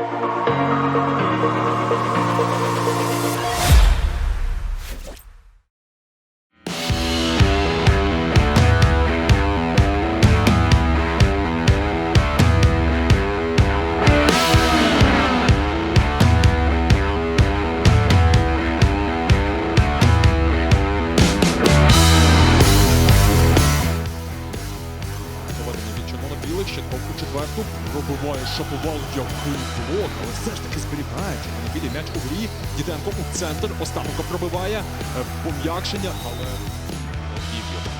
Thank you. Щитков пробиває шаповал, який блок, але все ж таки зберігає червоно-білий м'яч у грі. Діденко у центр, Остапенко пробиває, е, пом'якшення, але вів його.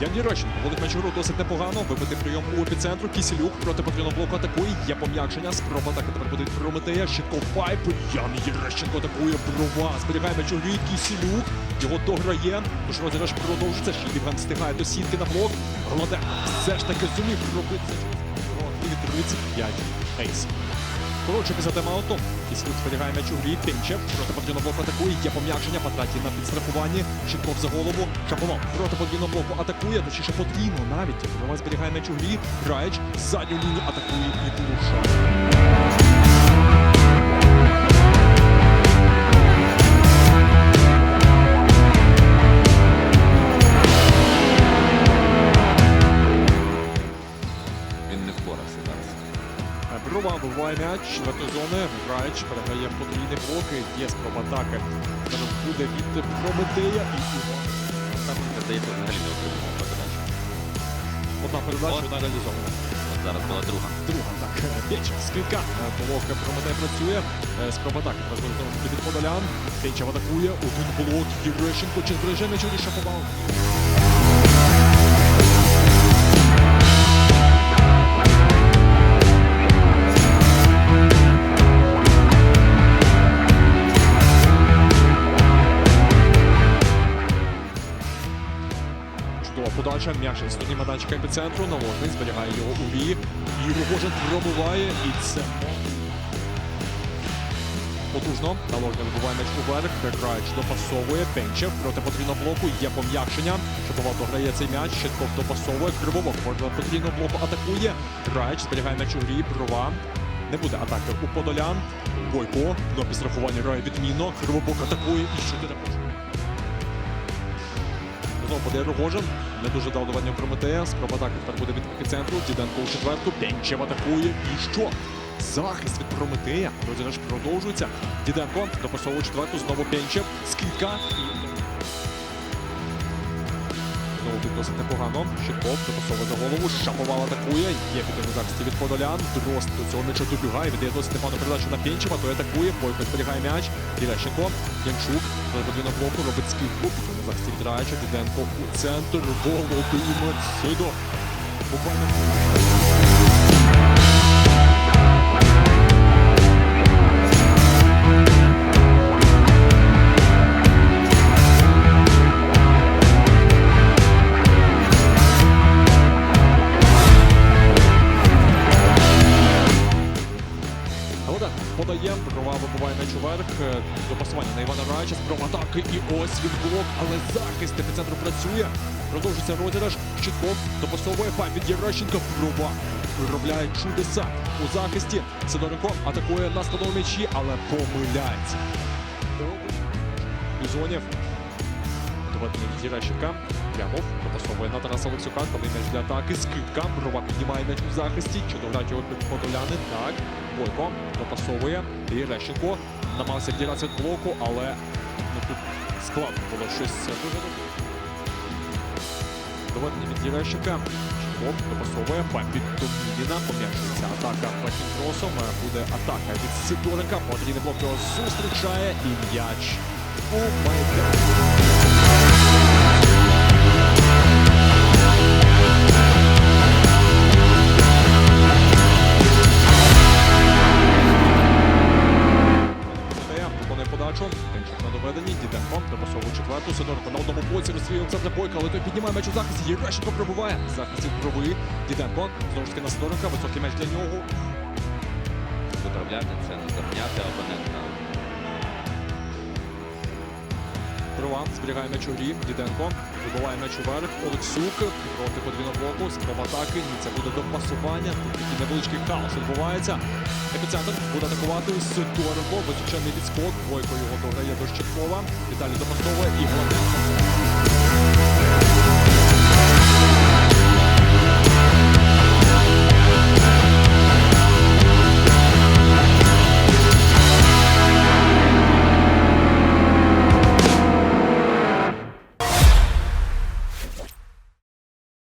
Ян Єрещенко м'яч гру досить непогано. Вибитий прийом у епіцентру. Кісілюк проти потрібного блоку атакує. Є пом'якшення. Спроба атаки тепер буде від Прометея. Щитков пайп. Ян Єрещенко атакує брова. Зберігає м'яч у грі. Кісілюк. Його дограє. Тож розіграш продовжиться. Ще встигає до сітки на блок. Гладе все ж таки зумів робити. І 35 ейс. Коротше, після тема ото. Кислюк зберігає м'яч у грі. Тимчев проти подвійного блоку атакує. Є пом'якшення. Патраті на підстрахуванні. Щитков за голову. Шаповал проти подвійного блоку атакує. Точніше подвійно навіть. Брова зберігає м'яч у грі. Граєч. задню лінію атакує і порушує. Вибиває м'яч. Зони. Раєч передає в потрійний блок. Є спроба атаки. Зараз буде від Прометея і Іван. Там здається, взагалі не передачу. Одна передача, От. одна реалізована. От зараз була друга. Друга так. Пенчев скидка. Блок Прометей працює. Е, Спроба атаки. Розгорнув знову ж таки від Подолян. Пенчев атакує. Один блок. Єврещенко. Чи збереже м'яч у Шаповал? Подача. М'яч із сторони епіцентру. Наложний зберігає його у ві. І Рогожин пробиває. І це потужно. Наложний вибиває м'яч уверх. Бекрайч допасовує. Пенчев проти потрібного блоку. Є пом'якшення. Шиповал дограє цей м'яч. Щитков допасовує. Кривовок проти потрібного блоку атакує. Грач зберігає м'яч у грі. Прова. Не буде атаки у Подолян. Бойко. До підстрахування грає відмінно. Кривобок атакує. І що ти Знову подає Рогожин. Не дуже дав давання Прометея. Спроба атаки тепер буде від епіцентру. Діденко у четверту. Пенчев атакує. І що? Захист від Прометея. Розіграш продовжується. Діденко допасовує четверту. Знову Пенчев. Скидка. Тут досить непогано. Щитков допасовує за голову. Шаповал атакує. Є під захисті від Подолян. Дрозд до цього меча добігає. Віддає досить непогану передачу на Пінчева. Той атакує. Бойко зберігає м'яч. Єрещенко. Янчук. На подвійного блоку робить скидку. На захисті від Раяча. Діденко у центр. Володимир Сидо. Буквально Е, Допасування на Івана Раяча, спроба атаки і ось він блок, але захист епіцентру працює. Продовжується розіграш. Щитков допасовує пай від Єрещенка. Брова виробляє чудеса у захисті. Сидоренко атакує на складовому м'ячі, але помиляється. Бізонів. Доведення від Єрещенка. Прямов допасовує на Тараса Олексюка, коли м'яч для атаки. Скидка. Брова піднімає м'яч у захисті. Чи дограють його подоляни? Так. Бойко допасовує. Єрещенко намагався відділятися від блоку, але ну, тут складно було щось вигадати. Доведення від Єрещенка. Чеков допасовує. Пай від Пом'якшується атака Пахін кросом. Буде атака від Сидоренка. Потрійний блок його зустрічає. І м'яч у майданчику. Діденко допасовує четверту. Сидоренко на одному боці розстрілює центр бойка, але той піднімає м'яч у захисті. Єрещенко пробиває. Захист від брови. Діденко. Знову ж таки на Сидоренка. Високий м'яч для нього. Виправляти це, не запняти опонента. Брова зберігає м'яч у грі. Діденко. Вибиває м'яч уверх. Олексюк проти подвійного Спроба атаки. Ні, це буде до пасування. Тут такий невеличкий хаос відбувається. Епіцентр буде атакувати Сидоренко. Височений відскок. Бойко його дограє до Щеткова. Віталій допасовує і головне